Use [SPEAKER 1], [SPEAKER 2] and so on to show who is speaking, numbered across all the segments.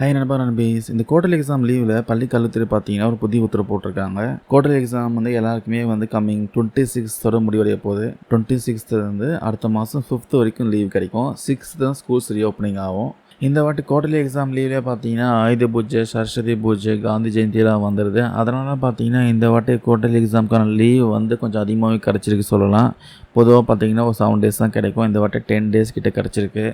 [SPEAKER 1] High நண்பா நண்பீஸ். இந்த quarterly exam லீவில் பள்ளி கல்வித்துறை பார்த்தீங்கன்னா ஒரு புதிய உத்தரவு போட்டிருக்காங்க. குவார்டர்லி எக்ஸாம் வந்து எல்லாருக்குமே வந்து கம்மிங் டுவெண்ட்டி சிக்ஸ்த்தோட முடிவடைய போகுது. டுவெண்ட்டி சிக்ஸ்த்துலேருந்து அடுத்த மாதம் ஃபிஃப்த் வரைக்கும் லீவ் கிடைக்கும். சிக்ஸ்த் தான் ஸ்கூல்ஸ் ரீஓப்பனிங் ஆகும். இந்த வாட்டி குவார்டர்லி எக்ஸாம் லீவ்லேயே பார்த்தீங்கன்னா ஆயுத பூஜை சரஸ்வதி பூஜை காந்தி ஜெயந்திலாம் வந்துடுது அதனால பார்த்தீங்கன்னா இந்த வாட்டி குவார்டர்லி எக்ஸாமுக்கான லீவ் வந்து கொஞ்சம் அதிகமாகவே கிடச்சிருக்கு சொல்லலாம். பொதுவாக பார்த்தீங்கன்னா ஒரு செவன் டேஸ் தான் கிடைக்கும். இந்த வாட்டி டென் டேஸ் கிட்ட கிடச்சிருக்கு.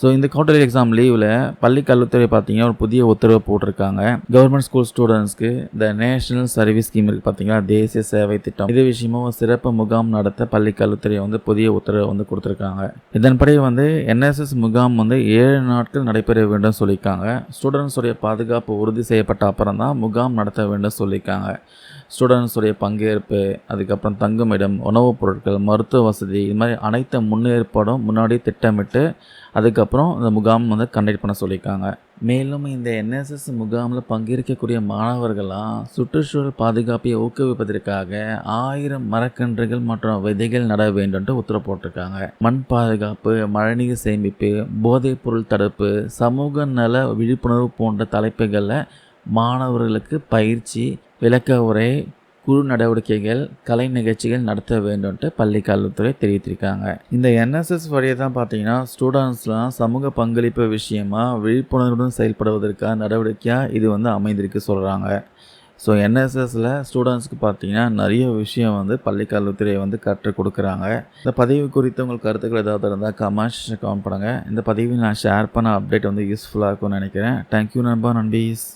[SPEAKER 1] ஸோ இந்த குவார்டர்லி எக்ஸாம் லீவில் பள்ளி கல்வித்துறை பார்த்தீங்கன்னா பார்த்தீங்கன்னா ஒரு புதிய உத்தரவு போட்டிருக்காங்க. கவர்மெண்ட் ஸ்கூல் ஸ்டூடெண்ட்ஸ்க்கு இந்த நேஷனல் சர்வீஸ் ஸ்கீம் இருக்குது பார்த்தீங்களா? தேசிய சேவை திட்டம். இது விஷயமா சிறப்பு முகாம் நடத்த பள்ளி கல்வித்துறை வந்து புதிய உத்தரவு வந்து கொடுத்துருக்காங்க. இதன்படி வந்து என்எஸ்எஸ் முகாம் வந்து ஏழு நாட்கள் நடைபெற வேண்டும் சொல்லியிருக்காங்க. ஸ்டூடெண்ட்ஸுடைய பாதுகாப்பு உறுதி செய்யப்பட்ட அப்புறம் தான் முகாம் நடத்த வேண்டும் சொல்லியிருக்காங்க. ஸ்டூடெண்ட்ஸுடைய பங்கேற்பு அதுக்கப்புறம் தங்குமிடம் உணவுப் பொருட்கள் மருத்துவ வசதி இது மாதிரி அனைத்து முன்னேற்பாடும் முன்னாடி திட்டமிட்டு அதுக்கப்புறம் இந்த முகாம் வந்து கண்டக்ட் பண்ண சொல்லியிருக்காங்க. மேலும் இந்த என்எஸ்எஸ் முகாமில் பங்கேற்கக்கூடிய மாணவர்களாம் சுற்றுச்சூழல் பாதுகாப்பை ஊக்குவிப்பதற்காக ஆயிரம் மரக்கன்றுகள் மற்றும் விதைகள் நட வேண்டும்ட்டு உத்தரவு போட்டிருக்காங்க. மண் பாதுகாப்பு மழைநீர் சேமிப்பு போதைப் பொருள் தடுப்பு சமூக நல விழிப்புணர்வு போன்ற தலைப்புகளில் மாணவர்களுக்கு பயிற்சி விளக்க உரை குழு நடவடிக்கைகள் கலை நிகழ்ச்சிகள் நடத்த வேண்டும்ன்ட்டு பள்ளி கல்வித்துறை தெரிவித்திருக்காங்க. இந்த என்எஸ்எஸ் வழியை தான் பார்த்தீங்கன்னா ஸ்டூடெண்ட்ஸ்லாம் சமூக பங்களிப்பு விஷயமா விழிப்புணர்வுடன் செயல்படுவதற்கான நடவடிக்கையாக இது வந்து அமைந்திருக்கு சொல்கிறாங்க ஸோ என்எஸ்எஸில் ஸ்டூடெண்ட்ஸ்க்கு பார்த்தீங்கன்னா நிறைய விஷயம் வந்து பள்ளி கல்வித்துறை வந்து கற்றுக் கொடுக்குறாங்க. இந்த பதிவு குறித்து உங்களுக்கு கருத்துக்கள் ஏதாவது இருந்தால் கமெண்ட்ஸ் கமெண்ட் பண்ணுங்கள் இந்த பதிவில் நான் ஷேர் பண்ண அப்டேட் வந்து யூஸ்ஃபுல்லாக இருக்கும்னு நினைக்கிறேன். தேங்க்யூ நண்பா நண்பீஸ்.